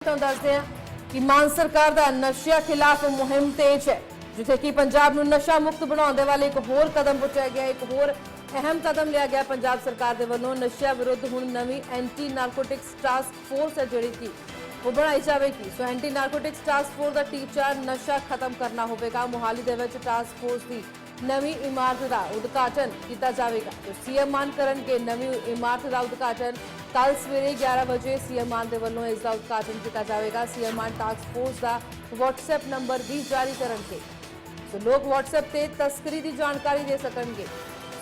ਤੁਹਾਨੂੰ ਦੱਸਦੇ ਹਾਂ ਕਿ ਮਾਨ ਸਰਕਾਰ ਦਾ ਨਸ਼ਿਆਂ ਖਿਲਾਫ ਮੁਹਿੰਮ ਤੇਜ਼ ਹੈ, ਜਿੱਥੇ ਕਿ ਪੰਜਾਬ ਨੂੰ ਨਸ਼ਾ ਮੁਕਤ ਬਣਾਉਣ ਦੇ ਵਾਲੇ ਇੱਕ ਹੋਰ ਕਦਮ ਪੁੱਟਿਆ ਗਿਆ, ਇੱਕ ਹੋਰ ਅਹਿਮ ਕਦਮ ਲਿਆ ਗਿਆ। ਪੰਜਾਬ ਸਰਕਾਰ ਦੇ ਵੱਲੋਂ ਨਸ਼ਿਆਂ ਵਿਰੁੱਧ ਹੁਣ ਨਵੀਂ ਐਂਟੀ ਨਾਰਕੋਟਿਕਸ ਟਾਸਕ ਫੋਰਸ ਹੈ, ਜਿਹੜੀ ਕਿ ਉਹ ਬਣਾਈ ਜਾਵੇਗੀ। So anti narcotics task force ਦਾ ਟੀਚਾ ਨਸ਼ਾ ਖਤਮ ਕਰਨਾ ਹੋਵੇਗਾ। ਮੋਹਾਲੀ ਦੇ ਵਿੱਚ ਟਾਸਕ ਫੋਰਸ ਦੀ ਨਵੀਂ ਇਮਾਰਤ ਦਾ ਉਦਘਾਟਨ ਕੀਤਾ ਜਾਵੇਗਾ। ਤੇ ਸੀਐਮ ਮਾਨ ਕਰਨਗੇ ਨਵੀਂ ਇਮਾਰਤ ਦਾ ਉਦਘਾਟਨ। ਕੱਲ ਸਵੇਰੇ 11 ਵਜੇ ਸੀਐਮ ਮਾਨ ਦੇ ਵੱਲੋਂ ਇਸ ਦਾ ਉਦਘਾਟਨ ਕੀਤਾ ਜਾਵੇਗਾ। ਸੀਐਮ ਮਾਨ ਟਾਸਕ ਫੋਰਸ ਦਾ WhatsApp ਨੰਬਰ ਵੀ ਜਾਰੀ ਕਰਨਗੇ। ਸੋ ਲੋਕ WhatsApp ਤੇ ਤਸਕਰੀ ਦੀ ਜਾਣਕਾਰੀ ਦੇ ਸਕਣਗੇ।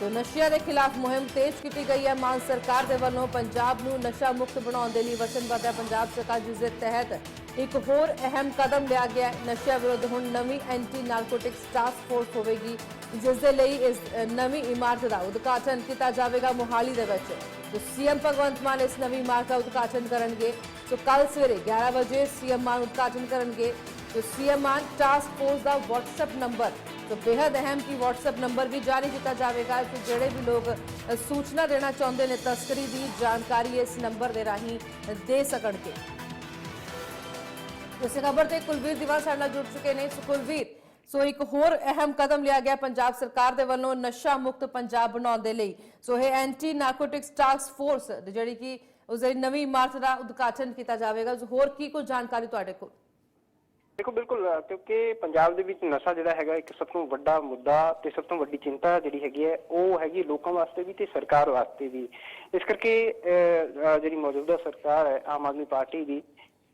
ਸੋ ਨਸ਼ਿਆਂ ਦੇ ਖਿਲਾਫ ਮੁਹਿੰਮ ਤੇਜ਼ ਕੀਤੀ ਗਈ ਹੈ। ਮਾਨ ਸਰਕਾਰ ਦੇ ਵੱਲੋਂ ਪੰਜਾਬ ਨੂੰ ਨਸ਼ਾ ਮੁਕਤ ਬਣਾਉਣ ਦੇ ਲਈ ਵਚਨਬੱਧ ਹੈ। ਪੰਜਾਬ ਸਰਕਾਰ ਜਿਸ ਦੇ ਤਹਿਤ ਇੱਕ ਹੋਰ ਅਹਿਮ ਕਦਮ ਲਿਆ ਗਿਆ ਨਸ਼ਿਆਂ ਵਿਰੁੱਧ ਹੁਣ ਨਵੀਂ ਐਂਟੀ ਨਾਰਕੋਟਿਕਸ ਟਾਸਕ ਫੋਰਸ ਹੋਵੇਗੀ, ਜਿਸ ਦੇ ਲਈ ਇਸ ਨਵੀਂ ਇਮਾਰਤ ਦਾ ਉਦਘਾਟਨ ਕੀਤਾ ਜਾਵੇਗਾ ਮੋਹਾਲੀ ਦੇ ਵਿੱਚ। ਜੋ ਸੀਐਮ ਭਗਵੰਤ ਮਾਨ ਇਸ ਨਵੀਂ ਇਮਾਰਤ ਦਾ ਉਦਘਾਟਨ ਕਰਨਗੇ। ਸੋ ਕੱਲ ਸਵੇਰੇ 11 ਵਜੇ ਸੀਐਮ ਮਾਨ ਉਦਘਾਟਨ ਕਰਨਗੇ। ਜੋ ਸੀਐਮ ਮਾਨ ਟਾਸਕ ਫੋਰਸ ਦਾ WhatsApp ਨੰਬਰ तो बेहद अहम कि WhatsApp नंबर भी जारी किया जाएगा कि ਜਿਹੜੇ ਵੀ ਲੋਕ ਅ, ਸੂਚਨਾ ਦੇਣਾ ਚਾਹੁੰਦੇ ਨੇ ਤਸਕਰੀ ਦੀ ਜਾਣਕਾਰੀ ਇਸ ਨੰਬਰ ਦੇ ਰਾਹੀਂ ਦੇ ਸਕਣਗੇ ਇਸੇ ਖਬਰ ਤੇ ਕੁਲਵੀਰ ਦੀਵਾਨ ਸਾਡੇ ਨਾਲ ਜੁੜ ਚੁੱਕੇ ਨੇ ਸੋ ਕੁਲਵੀਰ ਸੋ ਇੱਕ ਹੋਰ ਅਹਿਮ ਕਦਮ ਲਿਆ ਗਿਆ ਪੰਜਾਬ ਸਰਕਾਰ ਦੇ ਵੱਲੋਂ ਨਸ਼ਾ ਮੁਕਤ ਪੰਜਾਬ ਬਣਾਉਣ ਦੇ ਲਈ ਸੋ ਇਹ ਐਂਟੀ ਨਾਰਕੋਟਿਕਸ ਟਾਸਕ ਫੋਰਸ ਜਿਹੜੀ ਕਿ ਉਸ ਦੀ ਨਵੀਂ ਇਮਾਰਤ ਦਾ ਉਦਘਾਟਨ ਕੀਤਾ ਜਾਵੇਗਾ ਸੋ ਹੋਰ ਕੀ ਕੁਝ ਜਾਣਕਾਰੀ ਤੁਹਾਡੇ ਕੋਲ ਦੇਖੋ ਬਿਲਕੁਲ ਅ, ਕਿਉਂਕਿ ਪੰਜਾਬ ਦੇ ਵਿੱਚ ਨਸ਼ਾ ਜਿਹੜਾ ਹੈਗਾ ਇੱਕ ਸਭ ਤੋਂ ਵੱਡਾ ਮੁੱਦਾ ਤੇ ਸਭ ਤੋਂ ਵੱਡੀ ਚਿੰਤਾ ਜਿਹੜੀ ਹੈਗੀ ਹੈ ਉਹ ਹੈਗੀ ਲੋਕਾਂ ਵਾਸਤੇ ਵੀ ਤੇ ਸਰਕਾਰ ਵਾਸਤੇ ਵੀ। ਇਸ ਕਰਕੇ ਅ, ਅ, ਜਿਹੜੀ ਮੌਜੂਦਾ ਸਰਕਾਰ ਹੈ ਆਮ ਆਦਮੀ ਪਾਰਟੀ ਦੀ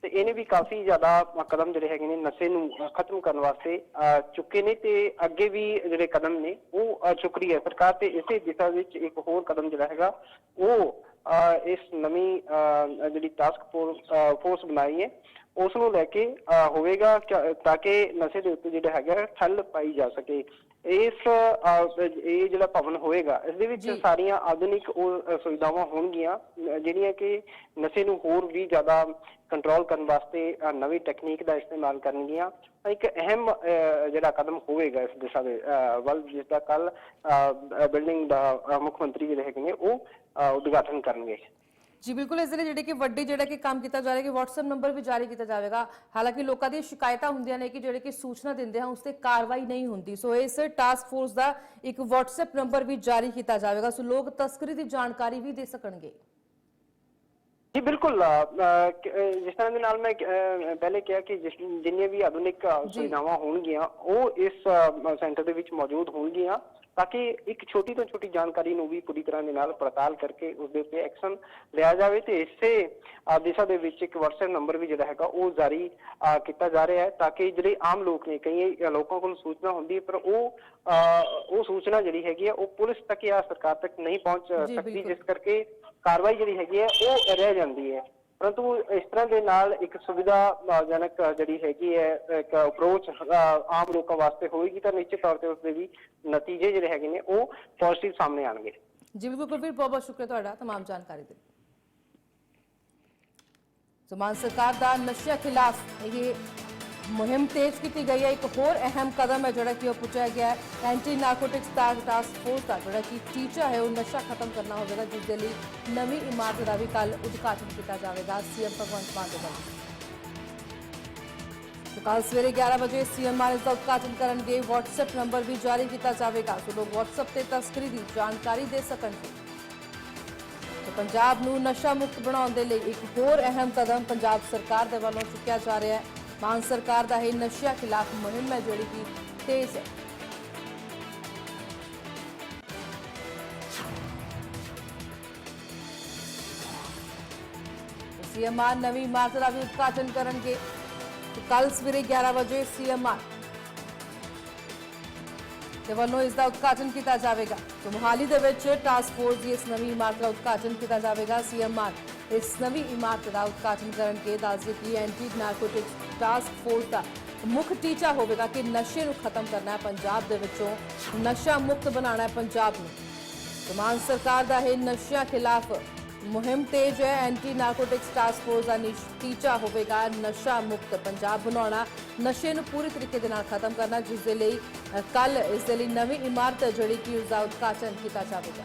ਤੇ ਇਹਨੇ ਵੀ ਕਾਫੀ ਜ਼ਿਆਦਾ ਕਦਮ ਜਿਹੜੇ ਹੈਗੇ ਨੇ ਨਸ਼ੇ ਨੂੰ ਅ, ਖਤਮ ਕਰਨ ਵਾਸਤੇ ਅਹ ਚੁੱਕੇ ਨੇ ਤੇ ਅੱਗੇ ਵੀ ਜਿਹੜੇ ਕਦਮ ਨੇ ਉਹ ਅ, ਚੁੱਕ ਰਹੀ ਹੈ ਸਰਕਾਰ ਤੇ ਇਸੇ ਦਿਸ਼ਾ ਵਿੱਚ ਇੱਕ ਹੋਰ ਕਦਮ ਜਿਹੜਾ ਹੈਗਾ ਉਹ ਅ, ਇਸ ਨਵੀਂ ਅਹ ਜਿਹੜੀ ਟਾਸਕ ਫੋਰਸ ਬਣਾਈ ਹੈ। ਉਸ ਨੂੰ ਲੈ ਕੇ ਹੋਵੇਗਾ ਤਾਂ ਕਿ ਨਸ਼ੇ ਦੇ ਉੱਤੇ ਜਿਹੜਾ ਹੈਗਾ ਠੱਲ ਪਾਈ ਜਾ ਸਕੇ। ਇਸ ਇਹ ਜਿਹੜਾ ਭਵਨ ਹੋਏਗਾ ਇਸ ਦੇ ਵਿੱਚ। ਸਾਰੀਆਂ ਆਧੁਨਿਕ ਉਹ ਸੁਵਿਧਾਵਾਂ ਹੋਣਗੀਆਂ ਜਿਹੜੀਆਂ ਕਿ ਨਸ਼ੇ ਨੂੰ ਹੋਰ ਵੀ ਜ਼ਿਆਦਾ ਕੰਟਰੋਲ ਕਰਨ ਵਾਸਤੇ ਨਵੀਂ ਟੈਕਨੀਕ ਦਾ ਇਸਤੇਮਾਲ ਕਰਨਗੀਆਂ। ਇੱਕ ਅਹਿਮ ਜਿਹੜਾ ਕਦਮ ਹੋਵੇਗਾ ਇਸ ਦਿਸ਼ਾ ਦੇ ਵੱਲ ਜਿਸ ਦਾ ਕੱਲ ਬਿਲਡਿੰਗ ਦਾ ਮੁੱਖ ਮੰਤਰੀ ਜਿਹੜੇ ਹੈਗੇ ਨੇ ਉਹ ਉਦਘਾਟਨ ਕਰਨਗੇ। ਜੀ ਬਿਲਕੁਲ ਇਸ ਦੇ ਲਈ ਜਿਹੜੇ ਕਿ ਵੱਡੀ ਜਿਹੜਾ ਕਿ ਕੰਮ ਕੀਤਾ ਜਾ ਰਿਹਾ ਕਿ WhatsApp ਨੰਬਰ ਵੀ ਜਾਰੀ ਕੀਤਾ ਜਾਵੇਗਾ। ਹਾਲਾਂਕਿ ਲੋਕਾਂ ਦੀਆਂ ਸ਼ਿਕਾਇਤਾਂ ਹੁੰਦੀਆਂ ਨੇ ਕਿ ਜਿਹੜੇ ਕਿ ਸੂਚਨਾ ਦਿੰਦੇ ਹਨ ਉਸ ਤੇ ਕਾਰਵਾਈ ਨਹੀਂ ਹੁੰਦੀ। ਸੋ ਇਸ ਟਾਸਕ ਫੋਰਸ ਦਾ ਇੱਕ WhatsApp ਨੰਬਰ ਵੀ ਜਾਰੀ ਕੀਤਾ ਜਾਵੇਗਾ। ਸੋ ਲੋਕ ਤਸਕਰੀ ਦੀ ਜਾਣਕਾਰੀ ਵੀ ਦੇ ਸਕਣਗੇ। ਜੀ ਬਿਲਕੁਲ ਜਿਸ ਤਰ੍ਹਾਂ ਦੇ ਨਾਲ ਮੈਂ ਪਹਿਲੇ ਕਿਹਾ ਕਿ ਜਿਸ ਜਿੰਨੀਆਂ ਵੀ ਆਧੁਨਿਕ ਸੁਵਿਧਾਵਾਂ ਹੋਣਗੀਆਂ ਉਹ ਇਸ ਸੈਂਟਰ ਦੇ ਵਿੱਚ ਮੌਜੂਦ ਹੋਣਗੀਆਂ। ਤਾਂ ਕਿ ਇੱਕ ਛੋਟੀ ਤੋਂ ਛੋਟੀ ਜਾਣਕਾਰੀ ਨੂੰ ਵੀ ਪੂਰੀ ਤਰ੍ਹਾਂ ਦੇ ਨਾਲ ਪੜਤਾਲ ਕਰਕੇ ਉਸ ਦੇ ਉੱਤੇ ਐਕਸ਼ਨ ਲਿਆ ਜਾਵੇ ਤੇ ਇਸੇ ਦਿਸ਼ਾ ਦੇ ਵਿੱਚ ਇੱਕ WhatsApp ਨੰਬਰ ਵੀ ਜਿਹੜਾ ਹੈਗਾ ਉਹ ਜਾਰੀ ਅ, ਕੀਤਾ ਜਾ ਰਿਹਾ ਹੈ ਤਾਂ ਕਿ ਜਿਹੜੇ ਆਮ ਲੋਕ ਨੇ ਕਈ ਲੋਕਾਂ ਕੋਲ ਸੂਚਨਾ ਹੁੰਦੀ ਹੈ ਪਰ ਉਹ ਅ, ਉਹ ਸੂਚਨਾ ਜਿਹੜੀ ਹੈਗੀ ਹੈ ਉਹ ਪੁਲਿਸ ਤੱਕ ਜਾਂ ਸਰਕਾਰ ਤੱਕ ਨਹੀਂ ਪਹੁੰਚ ਸਕਦੀ। ਜਿਸ ਕਰਕੇ ਕਾਰਵਾਈ ਜਿਹੜੀ ਹੈਗੀ ਹੈ ਉਹ ਰਹਿ ਜਾਂਦੀ ਹੈ ਪਰੰਤੂ ਇਸ ਤਰ੍ਹਾਂ ਦੇ ਨਾਲ ਇੱਕ ਸੁਵਿਧਾਜਨਕ ਜਿਹੜੀ ਹੈਗੀ ਹੈ ਇੱਕ ਅਪਰੋਚ ਆਮ ਲੋਕਾਂ ਵਾਸਤੇ ਹੋਏਗੀ ਤਾਂ ਨਿਸ਼ਚਿਤ ਤੌਰ ਤੇ ਉਸਦੇ ਵੀ ਨਤੀਜੇ ਜਿਹੜੇ ਹੈਗੇ ਨੇ ਉਹ ਪੋਜ਼ਿਟਿਵ ਸਾਹਮਣੇ ਆਣਗੇ ਜੀ ਬਿਲਕੁਲ ਕੁਲਵੀਰ ਬਹੁਤ ਬਹੁਤ ਸ਼ੁਕਰੀਆ ਤੁਹਾਡਾ तमाम ਜਾਣਕਾਰੀ ਦੇ ਲਈ ਸੋ ਮਾਨ ਸਰਕਾਰ ਦਾ ਨਸ਼ਿਆਂ ਖਿਲਾਫ ਇਹ ਮੁਹਿੰਮ ਤੇਜ਼ ਕੀਤੀ ਗਈ ਹੈ ਇੱਕ ਹੋਰ ਅਹਿਮ ਕਦਮ ਹੈ ਜਿਹੜਾ ਕਿ ਉਹ ਪੁੱਛਿਆ ਗਿਆ ਹੈ ਐਂਟੀ ਨਾਰਕੋਟਿਕਸ ਟਾਸਕ ਫੋਰਸ ਦਾ ਜਿਹੜਾ ਕਿ ਟੀਚਾ ਹੈ ਉਹ ਨਸ਼ਾ ਖਤਮ ਕਰਨਾ ਹੋਵੇਗਾ ਜਿਸ ਦੇ ਲਈ ਨਵੀਂ ਇਮਾਰਤ ਦਾ ਵੀ ਕੱਲ ਉਦਘਾਟਨ ਕੀਤਾ ਜਾਵੇਗਾ ਸੀਐਮ ਭਗਵੰਤ ਮਾਨ ਦੇ ਵੱਲੋਂ ਕੱਲ ਸਵੇਰੇ 11 ਵਜੇ ਸੀਐਮ ਮਾਨ ਇਸ ਦਾ ਉਦਘਾਟਨ ਕਰਨਗੇ WhatsApp ਨੰਬਰ ਵੀ ਜਾਰੀ ਕੀਤਾ ਜਾਵੇਗਾ ਸੋ ਲੋਕ WhatsApp ਤੇ ਤਸਕਰੀ ਦੀ ਜਾਣਕਾਰੀ ਦੇ ਸਕਣਗੇ ਪੰਜਾਬ ਨੂੰ ਨਸ਼ਾ ਮੁਕਤ ਬਣਾਉਣ ਦੇ ਲਈ ਇੱਕ ਹੋਰ ਅਹਿਮ ਕਦਮ ਪੰਜਾਬ ਸਰਕਾਰ ਦੇ ਵੱਲੋਂ ਚੁੱਕਿਆ ਜਾ ਰਿਹਾ ਹੈ ਮਾਨ ਸਰਕਾਰ ਦਾ ਇਹ ਨਸ਼ਿਆਂ ਖਿਲਾਫ ਮੁਹਿੰਮ ਹੈ ਜਿਹੜੀ ਕਿ ਤੇਜ਼ ਹੈ ਸੀਐਮ ਮਾਨ ਨਵੀਂ ਇਮਾਰਤ ਦਾ ਵੀ ਉਦਘਾਟਨ ਕਰਨਗੇ ਕੱਲ ਸਵੇਰੇ 11 ਵਜੇ ਸੀਐਮ ਮਾਨ ਦੇ ਵੱਲੋਂ ਇਸ ਦਾ ਉਦਘਾਟਨ ਕੀਤਾ ਜਾਵੇਗਾ ਤੇ ਮੁਹਾਲੀ ਦੇ ਵਿੱਚ ਟਾਸਕ ਫੋਰਸ ਦੀ ਇਸ ਨਵੀਂ ਇਮਾਰਤ ਦਾ ਉਦਘਾਟਨ ਕੀਤਾ ਜਾਵੇਗਾ ਸੀਐਮ ਮਾਨ ਇਸ ਨਵੀਂ ਇਮਾਰਤ ਦਾ ਉਦਘਾਟਨ ਕਰਨਗੇ ਦੱਸਦੇ ਕਿ ਐਂਟੀ ਨਾਰਕੋਟਿਕਸ ਟਾਸਕ ਫੋਰਸ ਦਾ ਮੁੱਖ ਟੀਚਾ ਹੋਵੇਗਾ ਕਿ ਨਸ਼ੇ ਨੂੰ ਖਤਮ ਕਰਨਾ ਹੈ ਪੰਜਾਬ ਦੇ ਵਿੱਚੋਂ, ਨਸ਼ਾ ਮੁਕਤ ਬਣਾਉਣਾ ਹੈ ਪੰਜਾਬ ਨੂੰ। ਤੇ ਮਾਨ ਸਰਕਾਰ ਦਾ ਇਹ ਨਸ਼ਿਆਂ ਖਿਲਾਫ ਮੁਹਿੰਮ ਤੇਜ਼ ਹੈ। ਐਂਟੀ ਨਾਰਕੋਟਿਕਸ ਟਾਸਕ ਫੋਰਸ ਦਾ ਨਿਸ਼ ਟੀਚਾ ਹੋਵੇਗਾ ਨਸ਼ਾ ਮੁਕਤ ਪੰਜਾਬ ਬਣਾਉਣਾ, ਨਸ਼ੇ ਨੂੰ ਪੂਰੀ ਤਰੀਕੇ ਦੇ ਨਾਲ ਖਤਮ ਕਰਨਾ, ਜਿਸ ਦੇ ਲਈ ਕੱਲ ਇਸ ਦੇ ਲਈ ਨਵੀਂ ਇਮਾਰਤ ਜਿਹੜੀ ਕਿ ਉਸ ਦਾ ਉਦਘਾਟਨ ਕੀਤਾ ਜਾਵੇਗਾ।